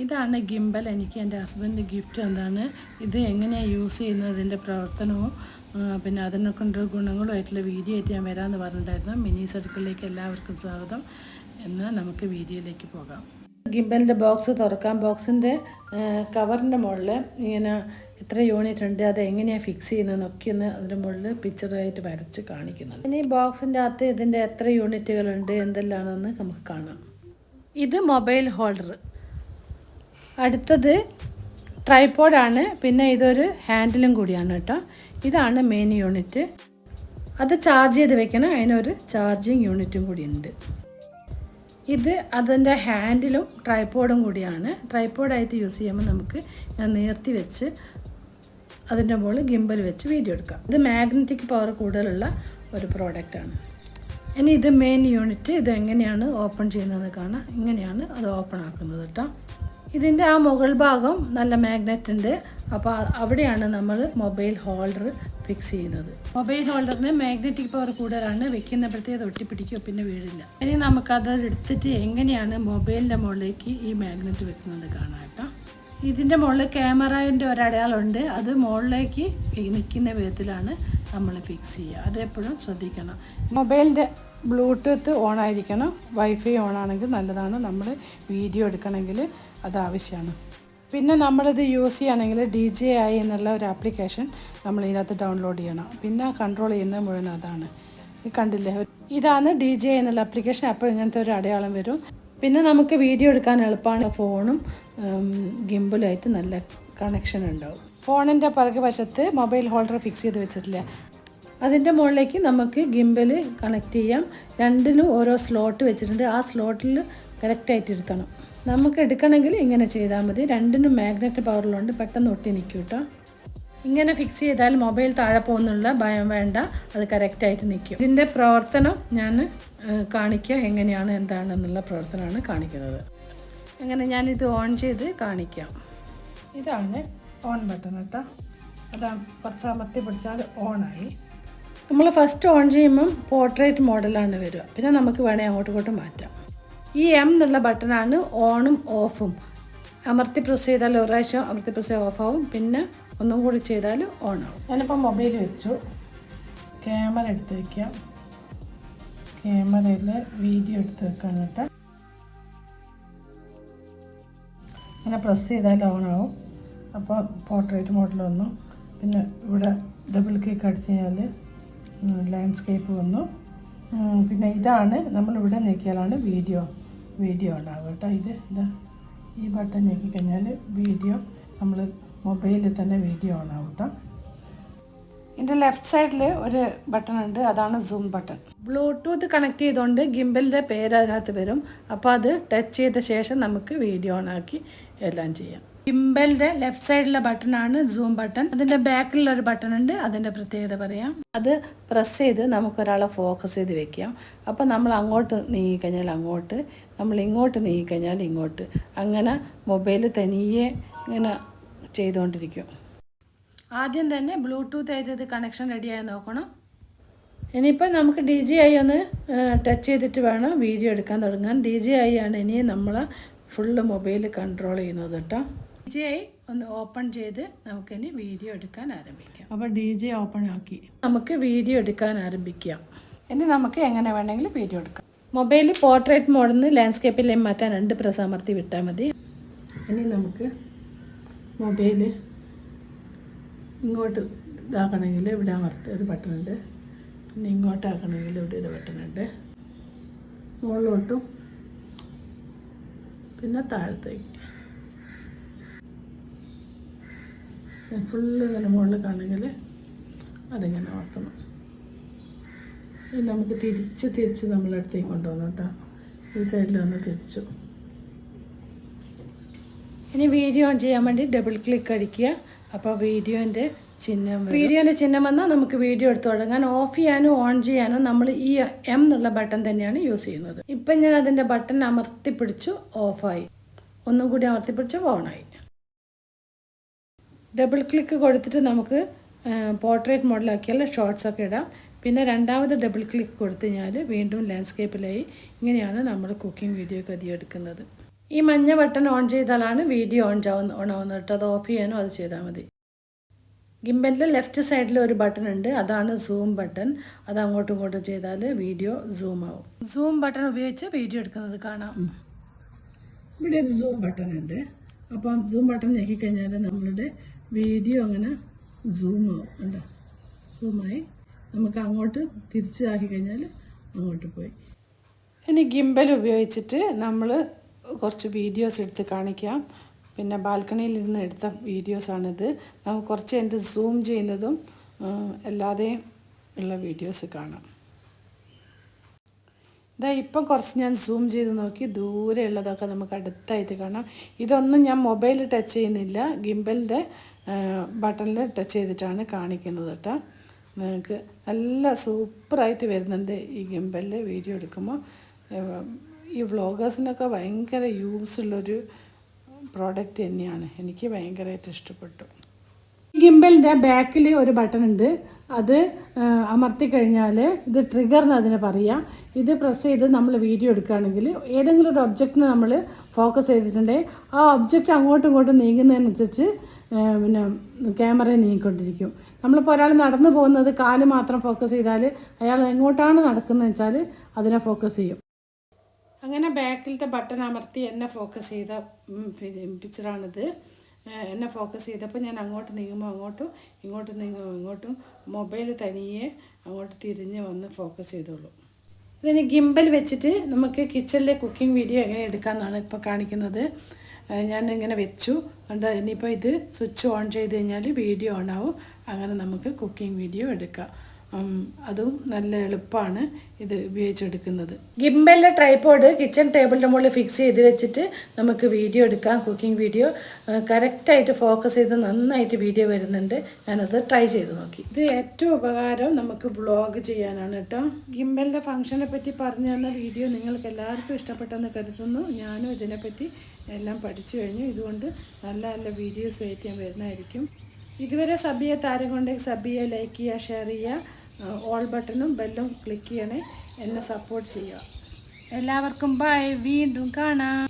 ഇതാണ് ഗിംബൽ. എനിക്ക് എന്റെ ഹസ്ബൻഡ് ഗിഫ്റ്റ് എന്താണ്? ഇത് എങ്ങനെയാണ് യൂസ് ചെയ്യുന്നതിന്റെ പ്രവർത്തനവും പിന്നെ അതിനെ കൊണ്ട് ഗുണങ്ങളുമായിട്ടുള്ള വീഡിയോ ആയിട്ട് ഞാൻ വരാമെന്ന് പറഞ്ഞിട്ടുണ്ടായിരുന്നു. മിനി സർക്കിളിലേക്ക് എല്ലാവർക്കും സ്വാഗതം. എന്നാൽ നമുക്ക് വീഡിയോയിലേക്ക് പോകാം. ഗിംബലിന്റെ ബോക്സ് തുറക്കാം. ബോക്സിന്റെ കവറിന്റെ മുകളിൽ ഇങ്ങനെ എത്ര യൂണിറ്റ് ഉണ്ട് അത് എങ്ങനെയാണ് ഫിക്സ് ചെയ്യുന്നതെന്നൊക്കെ ഒന്ന് അതിന്റെ മുകളിൽ പിക്ചറായിട്ട് വരച്ച് കാണിക്കുന്നത്. ഇനി ബോക്സിന്റെ അകത്ത് ഇതിന്റെ എത്ര യൂണിറ്റുകളുണ്ട് എന്തെല്ലാമാണെന്ന് നമുക്ക് കാണാം. ഇത് മൊബൈൽ ഹോൾഡർ. അടുത്തത് ട്രൈപ്പോഡാണ് പിന്നെ ഇതൊരു ഹാൻഡിലും കൂടിയാണ് കേട്ടോ. ഇതാണ് മെയിൻ യൂണിറ്റ് അത് ചാർജ് ചെയ്ത് വെക്കണം. അതിനൊരു ചാർജിങ് യൂണിറ്റും കൂടി ഉണ്ട്. ഇത് അതിന്റെ ഹാൻഡിലും ട്രൈപ്പോഡും കൂടിയാണ്. ട്രൈപ്പോഡായിട്ട് യൂസ് ചെയ്യുമ്പോൾ നമുക്ക് നേർത്തി വെച്ച് അതിന്റെ മുകളിൽ ഗിംബൽ വെച്ച് വീഡിയോ എടുക്കാം. ഇത് മാഗ്നറ്റിക് പവർ കൂടുതലുള്ള ഒരു പ്രോഡക്റ്റാണ് ഇനി ഇത് മെയിൻ യൂണിറ്റ് ഇത് എങ്ങനെയാണ് ഓപ്പൺ ചെയ്യുന്നതെന്ന് കാണാം. ഇങ്ങനെയാണ് അത് ഓപ്പൺ ആക്കുന്നത് കേട്ടോ. ഇതിന്റെ ആ മുകൾ ഭാഗം നല്ല മാഗ്നറ്റ് ഉണ്ട്. അപ്പോൾ അവിടെയാണ് നമ്മൾ മൊബൈൽ ഹോൾഡർ ഫിക്സ് ചെയ്യുന്നത്. മൊബൈൽ ഹോൾഡറിന് മാഗ്നറ്റിക് പവർ കൂടുതലാണ്. വെക്കുന്നപ്പോഴത്തേ അത് ഒട്ടിപ്പിടിക്കുകയോ പിന്നെ വീഴില്ല. ഇനി നമുക്കത് എടുത്തിട്ട് എങ്ങനെയാണ് മൊബൈലിന്റെ മുകളിലേക്ക് ഈ മാഗ്നറ്റ് വെക്കുന്നത് കാണാം കേട്ടോ. ഇതിന്റെ മുകളിൽ ക്യാമറേന്റെ ഒരടയാളമുണ്ട് അത് മുകളിലേക്ക് നിൽക്കുന്ന വിധത്തിലാണ് നമ്മൾ ഫിക്സ് ചെയ്യുക അതെപ്പോഴും ശ്രദ്ധിക്കണം. മൊബൈലിന്റെ ബ്ലൂടൂത്ത് ഓൺ ആയിരിക്കണം വൈഫൈ ഓൺ ആണെങ്കിൽ നല്ലതാണ്. നമ്മൾ വീഡിയോ എടുക്കണമെങ്കിൽ അത് ആവശ്യമാണ്. പിന്നെ നമ്മളിത് യൂസ് ചെയ്യുകയാണെങ്കിൽ ഡി ജെ ഐ എന്നുള്ള ഒരു ആപ്ലിക്കേഷൻ നമ്മൾ ഇതിനകത്ത് ഡൗൺലോഡ് ചെയ്യണം. പിന്നെ കൺട്രോൾ ചെയ്യുന്നത് മുഴുവൻ അതാണ്. കണ്ടില്ലേ? ഇതാണ് ഡി ജെ എന്നുള്ള ആപ്ലിക്കേഷൻ അപ്പോൾ ഇങ്ങനത്തെ ഒരു അടയാളം വരും. പിന്നെ നമുക്ക് വീഡിയോ എടുക്കാൻ എളുപ്പമാണ്. ഫോണും ഗിംബിളുമായിട്ട് നല്ല കണക്ഷൻ ഉണ്ടാവും. ഫോണിന്റെ പിറകു വശത്ത് മൊബൈൽ ഹോൾഡർ ഫിക്സ് ചെയ്ത് വെച്ചിട്ടില്ല. അതിന്റെ മുകളിലേക്ക് നമുക്ക് ഗിംബൽ കണക്ട് ചെയ്യാം. രണ്ടിനും ഓരോ സ്ലോട്ട് വെച്ചിട്ടുണ്ട്. ആ സ്ലോട്ടിൽ കറക്റ്റായിട്ട് ഇരുത്തണം. നമുക്ക് എടുക്കണമെങ്കിൽ ഇങ്ങനെ ചെയ്താൽ മതി. രണ്ടിനും മാഗ്നറ്റ് പവറിലുണ്ട് പെട്ടെന്ന് ഒട്ടി നിൽക്കും കേട്ടോ. ഇങ്ങനെ ഫിക്സ് ചെയ്താൽ മൊബൈൽ താഴെ പോകുന്നുള്ള ഭയം വേണ്ട. അത് കറക്റ്റായിട്ട് നിൽക്കും. ഇതിന്റെ പ്രവർത്തനം ഞാൻ കാണിക്കുക എങ്ങനെയാണ് എന്താണെന്നുള്ള പ്രവർത്തനമാണ് കാണിക്കുന്നത്. അങ്ങനെ ഞാനിത് ഓൺ ചെയ്ത് കാണിക്കാം. ഇതാണ് ഓൺ ബട്ടൺ കേട്ടോ അത് കുറച്ച് അമർത്തി പിടിച്ചാൽ ഓണായി നമ്മൾ ഫസ്റ്റ് ഓൺ ചെയ്യുമ്പം പോർട്രേറ്റ് മോഡലാണ് വരിക. പിന്നെ നമുക്ക് വേണേൽ അങ്ങോട്ടും ഇങ്ങോട്ടും മാറ്റാം. ഈ എം എന്നുള്ള ബട്ടണാണ് ഓണും ഓഫും അമർത്തി പ്രസ് ചെയ്താൽ ഒരു പ്രാവശ്യം അമർത്തി പ്രസ് ചെയ്താൽ ഓഫാവും പിന്നെ ഒന്നും കൂടി ചെയ്താൽ ഓൺ ആവും. ഞാനിപ്പോൾ മൊബൈൽ വെച്ചു. ക്യാമറ എടുത്ത് വയ്ക്കാം ക്യാമറയിൽ വീഡിയോ എടുത്ത് വെക്കാൻ കേട്ടോ. ഇങ്ങനെ പ്രസ് ചെയ്താൽ ഓൺ ആവും. അപ്പോൾ പോർട്രേറ്റ് മോഡൽ വന്നു. പിന്നെ ഇവിടെ ഡബിൾ കേക്ക് അടിച്ച് കഴിഞ്ഞാൽ ലാൻഡ്സ്കേപ്പ് വന്നു. പിന്നെ ഇതാണ് നമ്മളിവിടെ ഞെക്കിയാലാണ് വീഡിയോ വീഡിയോ ഉണ്ടാവുക കേട്ടോ. ഇത് ഇതാ ഈ ബട്ടൺ ഞെക്കിക്കഴിഞ്ഞാൽ വീഡിയോ നമ്മൾ മൊബൈലിൽ തന്നെ വീഡിയോ ഉണ്ടാവും കേട്ടോ. ഇതിന്റെ ലെഫ്റ്റ് സൈഡിൽ ഒരു ബട്ടൺ ഉണ്ട് അതാണ് സൂം ബട്ടൺ ബ്ലൂടൂത്ത് കണക്ട് ചെയ്തുകൊണ്ട് ഗിംബലിന്റെ പേര് അതിനകത്ത് വരും. അപ്പോൾ അത് ടച്ച് ചെയ്ത ശേഷം നമുക്ക് വീഡിയോ ഓൺ ആക്കി എല്ലാം ചെയ്യാം. ഗിംബലിന്റെ ലെഫ്റ്റ് സൈഡിലെ ബട്ടൺ ആണ് സൂം ബട്ടൺ അതിന്റെ ബാക്കിലുള്ള ഒരു ബട്ടൺ ഉണ്ട്. അതിന്റെ പ്രത്യേകത പറയാം. അത് പ്രസ് ചെയ്ത് നമുക്കൊരാളെ ഫോക്കസ് ചെയ്ത് വെക്കാം. അപ്പോൾ നമ്മൾ അങ്ങോട്ട് നീങ്ങിക്കഴിഞ്ഞാൽ അങ്ങോട്ട്. നമ്മൾ ഇങ്ങോട്ട് നീങ്ങിക്കഴിഞ്ഞാൽ ഇങ്ങോട്ട്. അങ്ങനെ മൊബൈൽ തനിയെ ഇങ്ങനെ ചെയ്തുകൊണ്ടിരിക്കും. ആദ്യം തന്നെ ബ്ലൂടൂത്ത് ആയിട്ട് കണക്ഷൻ റെഡിയായി നോക്കണം. ഇനിയിപ്പോൾ നമുക്ക് ഡി ജി ഐ ഒന്ന് ടച്ച് ചെയ്തിട്ട് വേണം വീഡിയോ എടുക്കാൻ തുടങ്ങാൻ. ഡി ജി ഐ ആണ് ഇനി നമ്മൾ ഫുള്ള് മൊബൈൽ കൺട്രോൾ ചെയ്യുന്നത് കേട്ടോ. ഡി ജി ഒന്ന് ഓപ്പൺ ചെയ്ത് നമുക്കിനി വീഡിയോ എടുക്കാൻ ആരംഭിക്കാം. അപ്പോൾ ഡി ജെ ഓപ്പൺ ആക്കി. നമുക്ക് വീഡിയോ എടുക്കാൻ ആരംഭിക്കാം. ഇനി നമുക്ക് എങ്ങനെ വേണമെങ്കിലും വീഡിയോ എടുക്കാം. മൊബൈലിൽ പോർട്രേറ്റ് മോഡിൽ നിന്ന് ലാൻഡ്സ്കേപ്പിലേക്ക് മാറ്റാൻ രണ്ട് പ്രസാമർത്തി വിട്ടാൽ മതി. ഇനി നമുക്ക് മൊബൈൽ ഇങ്ങോട്ട് ഇതാക്കണമെങ്കിൽ ഇവിടെ അമർത്തി ഒരു ബട്ടണുണ്ട്. പിന്നെ ഇങ്ങോട്ടാക്കണമെങ്കിൽ ഇവിടെ ഒരു ബട്ടണുണ്ട്. മുകളിലോട്ടും പിന്നെ താഴത്തേക്ക്. ഫുള്ള് ഇങ്ങനെ മുകളിൽ കാണുമെങ്കിൽ അതിങ്ങനെ വളർത്തണം. ഇനി നമുക്ക് തിരിച്ച് തിരിച്ച് നമ്മളടുത്തേക്ക് കൊണ്ടുവന്നു കേട്ടോ. ഈ സൈഡിൽ ഒന്ന് തിരിച്ചു. ഇനി വീഡിയോ ഓൺ ചെയ്യാൻ വേണ്ടി ഡബിൾ ക്ലിക്ക് അടിക്കുക. അപ്പോൾ വീഡിയോന്റെ ചിഹ്നം വീഡിയോന്റെ ചിഹ്നം വന്നാൽ നമുക്ക് വീഡിയോ എടുത്ത് തുടങ്ങാൻ ഓഫ് ചെയ്യാനോ ഓൺ ചെയ്യാനോ നമ്മൾ ഈ എം എന്നുള്ള ബട്ടൺ തന്നെയാണ് യൂസ് ചെയ്യുന്നത്. ഇപ്പം ഞാൻ അതിന്റെ ബട്ടൺ അമർത്തി പിടിച്ചു ഓഫായി ഒന്നും കൂടി അമർത്തി പിടിച്ചു ഓണായി ഡബിൾ ക്ലിക്ക് കൊടുത്തിട്ട് നമുക്ക് പോർട്രേറ്റ് മോഡലാക്കിയാൽ ഷോർട്സ് ഒക്കെ ഇടാം. പിന്നെ രണ്ടാമത് ഡബിൾ ക്ലിക്ക് കൊടുത്തു കഴിഞ്ഞാൽ വീണ്ടും ലാൻഡ്സ്കേപ്പിലായി ഇങ്ങനെയാണ് നമ്മൾ കുക്കിംഗ് വീഡിയോ ഒക്കെ എടുക്കുന്നത് ഈ മഞ്ഞ ബട്ടൺ ഓൺ ചെയ്താലാണ് വീഡിയോ ഓൺ ആവുന്ന ഓൺ ആവുന്നത് കേട്ടോ. അത് ഓഫ് ചെയ്യാനോ അത് ചെയ്താൽ മതി. ഗിംബലിന്റെ ലെഫ്റ്റ് സൈഡിൽ ഒരു ബട്ടൺ ഉണ്ട്. അതാണ് സൂം ബട്ടൺ അത് അങ്ങോട്ടും ഇങ്ങോട്ടും ചെയ്താൽ വീഡിയോ സൂം ആവും. സൂം ബട്ടൺ ഉപയോഗിച്ച് വീഡിയോ എടുക്കുന്നത് കാണാം. ഇവിടെ ഒരു സൂം ബട്ടൺ ഉണ്ട്. അപ്പം സൂം ബട്ടൺ ഞെക്കിക്കഴിഞ്ഞാൽ നമ്മളുടെ വീഡിയോ അങ്ങനെ സൂം ആവും കണ്ടോ? സൂമായി നമുക്ക് അങ്ങോട്ട് തിരിച്ചാക്കി കഴിഞ്ഞാൽ അങ്ങോട്ട് പോയി. ഇനി ഗിംബൽ ഉപയോഗിച്ചിട്ട് നമ്മൾ കുറച്ച് വീഡിയോസ് എടുത്ത് കാണിക്കാം. പിന്നെ ബാൽക്കണിയിൽ ഇരുന്ന് എടുത്ത വീഡിയോസാണിത് നമുക്ക് കുറച്ച് എന്റെ സൂം ചെയ്യുന്നതും എല്ലാതെയും ഉള്ള വീഡിയോസ് കാണാം. ഇതാ ഇപ്പം കുറച്ച് ഞാൻ സൂം ചെയ്ത് നോക്കി. ദൂരെയുള്ളതൊക്കെ നമുക്ക് അടുത്തായിട്ട് കാണാം. ഇതൊന്നും ഞാൻ മൊബൈൽ ടച്ച് ചെയ്യുന്നില്ല. ഗിംബലിന്റെ ബട്ടണിൽ ടച്ച് ചെയ്തിട്ടാണ് കാണിക്കുന്നത് കേട്ടോ. നിങ്ങൾക്ക് നല്ല സൂപ്പറായിട്ട് വരുന്നുണ്ട് ഈ ഗിംബലിൽ വീഡിയോ എടുക്കുമ്പോൾ. ഈ വ്ളോഗേഴ്സിനൊക്കെ ഭയങ്കര യൂസ് ഉള്ളൊരു പ്രോഡക്റ്റ് തന്നെയാണ്. എനിക്ക് ഭയങ്കരമായിട്ട് ഇഷ്ടപ്പെട്ടു. ഗിംബലിന്റെ ബാക്കിൽ ഒരു ബട്ടൺ ഉണ്ട്. അത് അമർത്തി കഴിഞ്ഞാൽ ഇത് ട്രിഗർ എന്ന് അതിനെ പറയാം. ഇത് പ്രസ് ചെയ്ത് നമ്മൾ വീഡിയോ എടുക്കുകയാണെങ്കിൽ ഏതെങ്കിലും ഒരു ഒബ്ജക്റ്റിന് നമ്മൾ ഫോക്കസ് ചെയ്തിട്ടുണ്ടെങ്കിൽ ആ ഒബ്ജക്റ്റ് അങ്ങോട്ടും ഇങ്ങോട്ടും നീങ്ങുന്നതിനനുസരിച്ച് പിന്നെ ക്യാമറ നീങ്ങിക്കൊണ്ടിരിക്കും. നമ്മളിപ്പോൾ ഒരാൾ നടന്നു പോകുന്നത് കാൽ മാത്രം ഫോക്കസ് ചെയ്താൽ അയാൾ എങ്ങോട്ടാണ് നടക്കുന്നത് വെച്ചാൽ അതിനെ ഫോക്കസ് ചെയ്യും. അങ്ങനെ ബാക്കിലത്തെ ബട്ടൺ അമർത്തി എന്നെ ഫോക്കസ് ചെയ്ത പിക്ചറാണിത് എന്നെ ഫോക്കസ് ചെയ്തപ്പോൾ ഞാൻ അങ്ങോട്ട് നീങ്ങുമ്പോൾ അങ്ങോട്ടും ഇങ്ങോട്ട് നീങ്ങുമ്പോൾ ഇങ്ങോട്ടും മൊബൈൽ തനിയെ അങ്ങോട്ട് തിരിഞ്ഞ് വന്ന് ഫോക്കസ് ചെയ്തോളൂ. ഇതിന് ഗിംബൽ വെച്ചിട്ട് നമുക്ക് കിച്ചണിലെ കുക്കിംഗ് വീഡിയോ എങ്ങനെ എടുക്കാമെന്നാണ് ഇപ്പോൾ കാണിക്കുന്നത്. ഞാൻ ഇങ്ങനെ വെച്ചു. അതുകൊണ്ട് ഇനിയിപ്പോൾ ഇത് സ്വിച്ച് ഓൺ ചെയ്ത് കഴിഞ്ഞാൽ വീഡിയോ ഓൺ ആവും. അങ്ങനെ നമുക്ക് കുക്കിംഗ് വീഡിയോ എടുക്കാം. അതും നല്ല എളുപ്പമാണ് ഇത് ഉപയോഗിച്ചെടുക്കുന്നത്. ഗിംബലിലെ ട്രൈപ്പോഡ് കിച്ചൺ ടേബിളിന്റെ മുകളിൽ ഫിക്സ് ചെയ്ത് വെച്ചിട്ട് നമുക്ക് വീഡിയോ എടുക്കാം കുക്കിംഗ് വീഡിയോ. കറക്റ്റായിട്ട് ഫോക്കസ് ചെയ്ത് നന്നായിട്ട് വീഡിയോ വരുന്നുണ്ട്. ഞാനത് ട്രൈ ചെയ്ത് നോക്കി. ഇത് ഏറ്റവും ഉപകാരം നമുക്ക് വ്ളോഗ് ചെയ്യാനാണ് കേട്ടോ. ഗിംബലിന്റെ ഫംഗ്ഷനെ പറ്റി പറഞ്ഞു തന്ന വീഡിയോ നിങ്ങൾക്ക് എല്ലാവർക്കും ഇഷ്ടപ്പെട്ടെന്ന് കരുതുന്നു. ഞാനും ഇതിനെപ്പറ്റി എല്ലാം പഠിച്ചു കഴിഞ്ഞു. ഇതുകൊണ്ട് നല്ല നല്ല വീഡിയോസ് വെയിറ്റ് ചെയ്യാൻ വരുന്നതായിരിക്കും. ഇതുവരെ സബിയെ താരം കൊണ്ടെങ്കിൽ സബിയെ ലൈക്ക് ചെയ്യുക ഷെയർ ചെയ്യുക. ഓൾ ബട്ടണും ബെല്ലും ക്ലിക്ക് ചെയ്യണേ. എന്നെ സപ്പോർട്ട് ചെയ്യുക. എല്ലാവർക്കും ബൈ വീണ്ടും കാണാം.